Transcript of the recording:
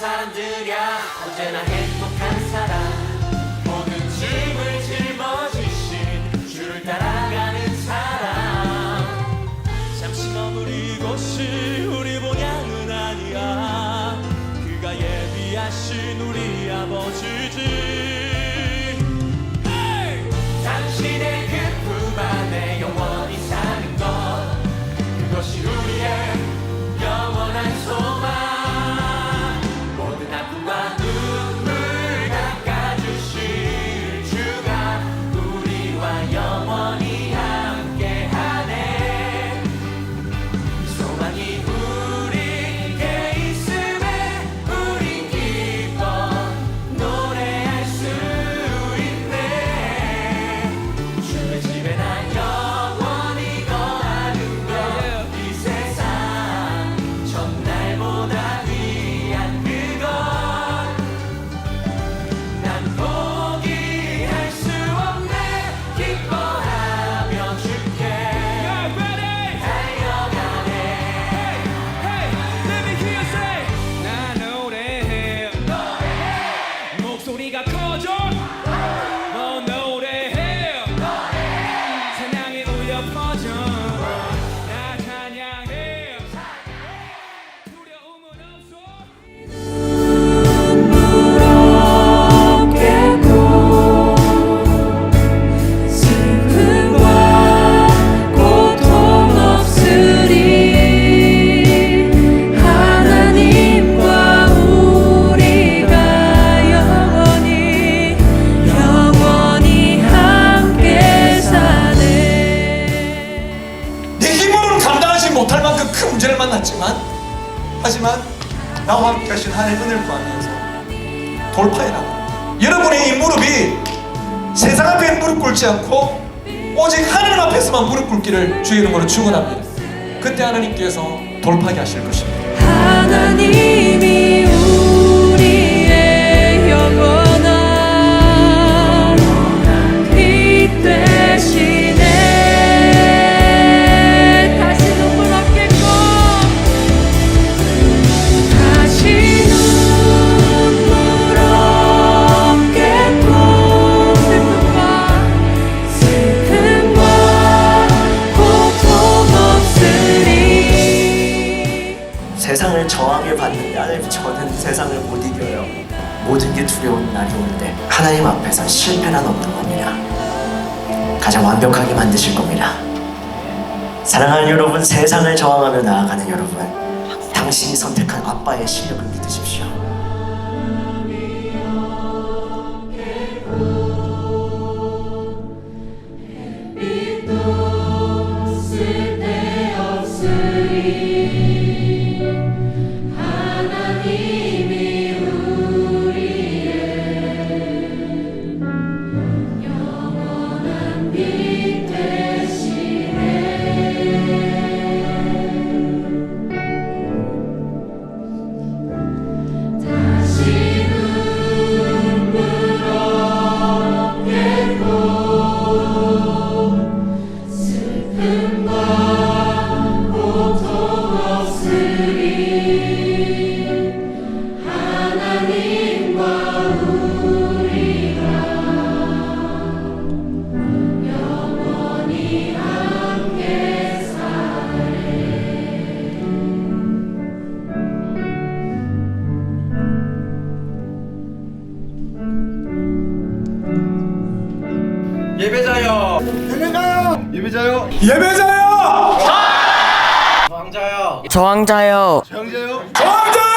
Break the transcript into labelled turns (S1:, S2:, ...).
S1: 사람들이야. 언제나 행복한 사람. 모든 짐을 짊어지신 주를 따라가는 사람. 잠시 머물 이곳이 우리 본향은 아니야. 그가 예비하신 우리 아버지지. 당신의 그 품 안에 영원히 사는 것. 그것이
S2: 만났지만 하지만 나와 함께 하신 하나님의 은혜를 구하면서 돌파해 나가 여러분의 이 무릎이 세상 앞에 무릎 꿇지 않고 오직 하나님 앞에서만 무릎 꿇기를 주의 이름으로 축원합니다. 그때 하나님께서 돌파하게 하실 것입니다.
S3: 하나님이
S4: 세상을 저항해 봤는데 하나님 저는 세상을 못 이겨요. 모든 게 두려운 날이 올때 하나님 앞에서 실패는 없는 겁니다. 가장 완벽하게 만드실 겁니다. 사랑하는 여러분, 세상을 저항하며 나아가는 여러분, 당신이 선택한 아빠의 실력을 믿으십시오. be.
S5: 예배자요
S2: 예배자요
S5: 저항자요
S6: 저항자요.
S2: 저항자